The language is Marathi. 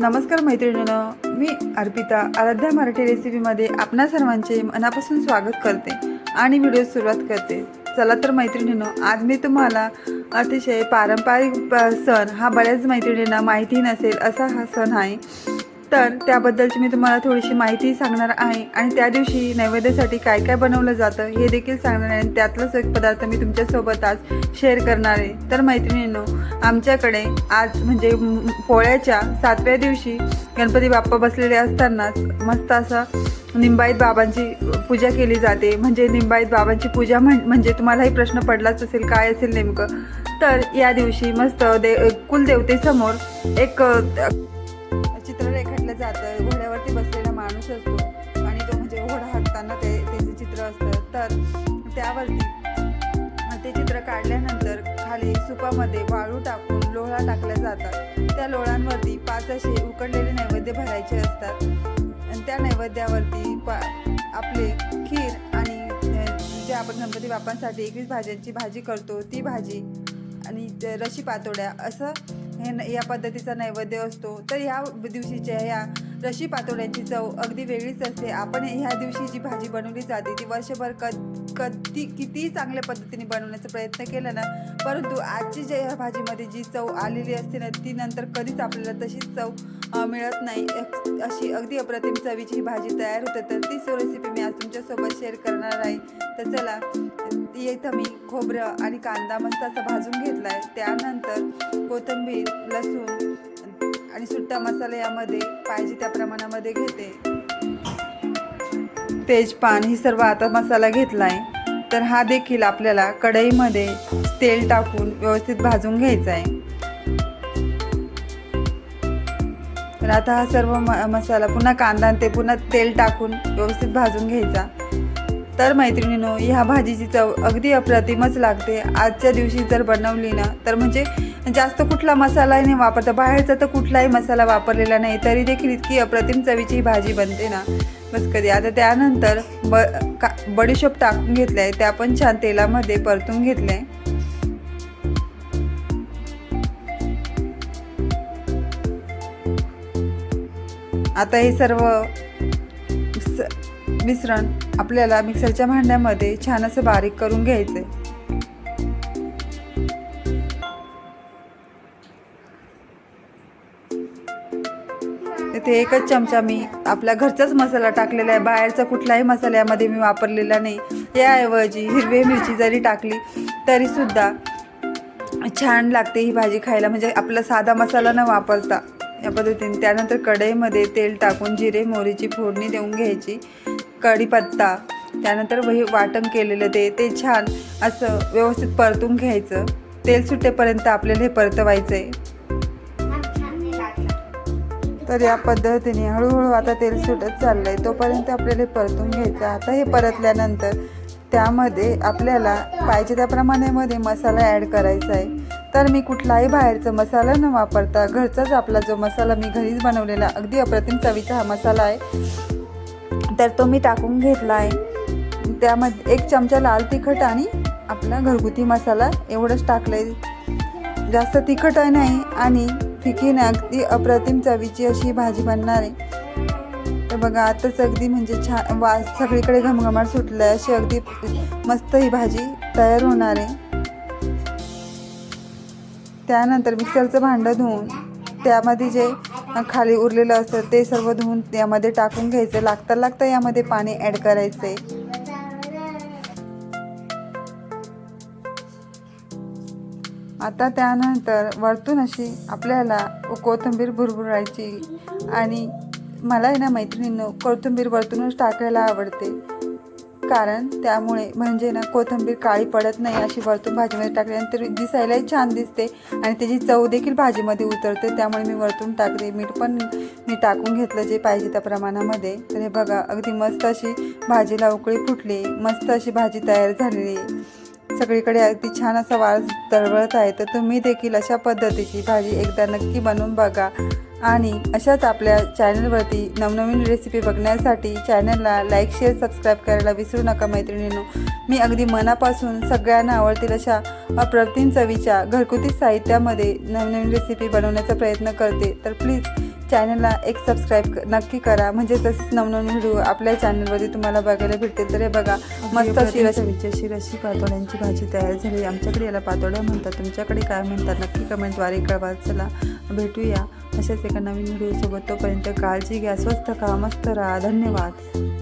नमस्कार मैत्रिणीनं मी अर्पिता आराध्या मराठी रेसिपीमध्ये आपणा सर्वांचे मनापासून स्वागत करते आणि व्हिडिओ सुरुवात करते. चला तर मैत्रिणीनं आज मी तुम्हाला अतिशय पारंपरिक प- सण हा बऱ्याच मैत्रिणींना माहिती नसेल असा हा सण आहे. तर त्याबद्दलची मी तुम्हाला थोडीशी माहिती सांगणार आहे आणि त्या दिवशी नैवेद्यासाठी काय काय बनवलं जातं हे देखील सांगणार आहे आणि त्यातलाच एक पदार्थ मी तुमच्यासोबत आज शेअर करणार आहे. तर मैत्रिणींनो आमच्याकडे आज म्हणजे पोळ्याच्या सातव्या दिवशी गणपती बाप्पा बसलेले असतानाच मस्त असं निंबाईत बाबांची पूजा केली जाते. म्हणजे निंबाईत बाबांची पूजा म्हण म्हणजे तुम्हालाही प्रश्न पडलाच असेल काय असेल नेमकं? तर या दिवशी मस्त दे कुलदेवतेसमोर एक सुपामध्ये वाळू टाकून लोळा टाकल्या जातात. त्या लोळांवरती पाच असे उकडलेले नैवेद्य भरायचे असतात. आणि त्या नैवेद्यावरती पा आपले खीर आणि जे आपण गणपती बाप्पांसाठी एकवीस भाज्यांची भाजी करतो ती भाजी आणि रशी पातोड्या असं हे न- या पद्धतीचा नैवेद्य असतो. तर ह्या दिवशीच्या ह्या रशी पातोड्यांची चव अगदी वेगळीच असते. आपण ह्या दिवशी जी भाजी बनवली जाते ती वर्षभर क कधी कितीही चांगल्या पद्धतीने बनवण्याचा प्रयत्न केला ना परंतु आजची जे ह्या भाजीमध्ये जी चव आलेली असते ना ती नंतर कधीच आपल्याला तशीच चव मिळत नाही. अशी अगदी अप्रतिम चवीची ही भाजी तयार होते तर तीच रेसिपी मी आज तुमच्यासोबत शेअर करणार आहे. तर चला इथं मी खोबरं आणि कांदा मस्त असा भाजून घेतला आहे त्यानंतर कोथिंबीर लसूण आणि सुट्टा मसाला यामध्ये पाहिजे त्या प्रमाणामध्ये घेते. तेजपान ही सर्व आता मसाला घेतला आहे तर हा देखील आपल्याला कढईमध्ये तेल टाकून व्यवस्थित भाजून घ्यायचा आहे तर आता हा सर्व म मसाला पुन्हा कांदा आणि ते पुन्हा तेल टाकून व्यवस्थित भाजून घ्यायचा. तर मैत्रिणीनो ह्या भाजीची चव अगदी अप्रतिमच लागते. आजच्या दिवशी जर बनवली ना तर म्हणजे जास्त कुठला मसाला नाही वापरता. बाहेरचा तर कुठलाही मसाला वापरलेला नाही तरी देखील इतकी अप्रतिम चवीची ही भाजी बनते ना. बस कधी. आता त्यानंतर ब का बडीशोप टाकून घेतलं आहे त्या पण छान तेलामध्ये परतून घेतलं आहे आता हे सर्व स- मिश्रण आपल्याला मिक्सरच्या भांड्यामध्ये छान असं बारीक करून घ्यायचं आहे इथे एकच चमचा मी आपला घरचाच मसाला टाकलेला आहे. बाहेरचा कुठलाही मसाल्यामध्ये मी वापरलेला नाही. याऐवजी हिरवी मिरची जरी टाकली तरीसुद्धा छान लागते ही भाजी खायला. म्हणजे आपला साधा मसाला न वापरता या पद्धतीने. त्यानंतर कढईमध्ये तेल टाकून जिरे मोहरीची फोडणी देऊन घ्यायची. कढीपत्ता त्यानंतर वही वाटण केलेलं ते ते छान असं व्यवस्थित परतून घ्यायचं. तेल सुटेपर्यंत आपल्याला हे परतवायचं आहे तर या पद्धतीने हळूहळू आता तेल सुटत चाललं आहे तोपर्यंत आपल्याला हे परतून घ्यायचं. आता हे परतल्यानंतर त्यामध्ये आपल्याला पाहिजे त्या प्रमाणामध्ये मसाला ॲड करायचा आहे तर मी कुठलाही बाहेरचा मसाला न वापरता घरचाच आपला जो मसाला मी घरीच बनवलेला अगदी अप्रतिम चवीचा हा मसाला आहे. तर तो मी टाकून घेतला आहे त्यामध्ये एक चमचा लाल तिखट आणि आपला घरगुती मसाला एवढंच टाकलं आहे जास्त तिखट नाही आणि फिकी नाही अगदी अप्रतिम चवीची अशी भाजी बनणार आहे. तर बघा आताच अगदी म्हणजे छान वास सगळीकडे घमघमाट सुटलं आहे अशी अगदी मस्त ही भाजी तयार होणार आहे. त्यानंतर मिक्सरचं भांडं धुवून त्यामध्ये जे खाली उरलेलं असतं ते सर्व धुवून यामध्ये टाकून घ्यायचं. लागता लागता यामध्ये पाणी ॲड करायचं आहे आता त्यानंतर वरतून अशी आपल्याला कोथिंबीर भुरभुरायची आणि मला आहे ना मैत्रिणींनो कोथिंबीर वरतूनच टाकायला आवडते. कारण त्यामुळे म्हणजे ना कोथिंबीर काळी पडत नाही अशी वरतून भाजीमध्ये टाकल्यानंतर दिसायलाही छान दिसते. आणि त्याची चव देखील भाजीमध्ये उतरते त्यामुळे मी वरतून टाकते. मीठ पण मी टाकून घेतलं जे पाहिजे त्या प्रमाणामध्ये. तर हे बघा अगदी मस्त अशी भाजीला उकळी फुटली. मस्त अशी भाजी तयार झालेली. सगळीकडे अगदी छान असा वास दळवळत आहे. तर तुम्ही देखील अशा पद्धतीची भाजी एकदा नक्की बनवून बघा. आणि अशाच आपल्या चॅनलवरती नवनवीन रेसिपी बघण्यासाठी चॅनलला लाईक शेअर सबस्क्राईब करायला विसरू नका मैत्रिणींनो. मी अगदी मनापासून सगळ्यांना आवडतील अशा अप्रतिम चवीच्या घरगुती साहित्यामध्ये नवनवीन रेसिपी बनवण्याचा प्रयत्न करते. तर प्लीज चॅनलला एक सबस्क्राईब नक्की करा. म्हणजे तसेच नवनवीन व्हिडिओ आपल्या चॅनलवरती तुम्हाला बघायला भेटतील तर हे बघा. मस्त अशी रशी अशी रशी पातोड्यांची भाजी तयार झाली. आमच्याकडे याला पातोड्या म्हणतात. तुमच्याकडे काय म्हणतात नक्की कमेंटद्वारे कळवा. चला भेटूया अशाच एका नवीन व्हिडिओसोबत तोपर्यंत काळजी घ्या स्वस्त खा मस्त राहा. धन्यवाद.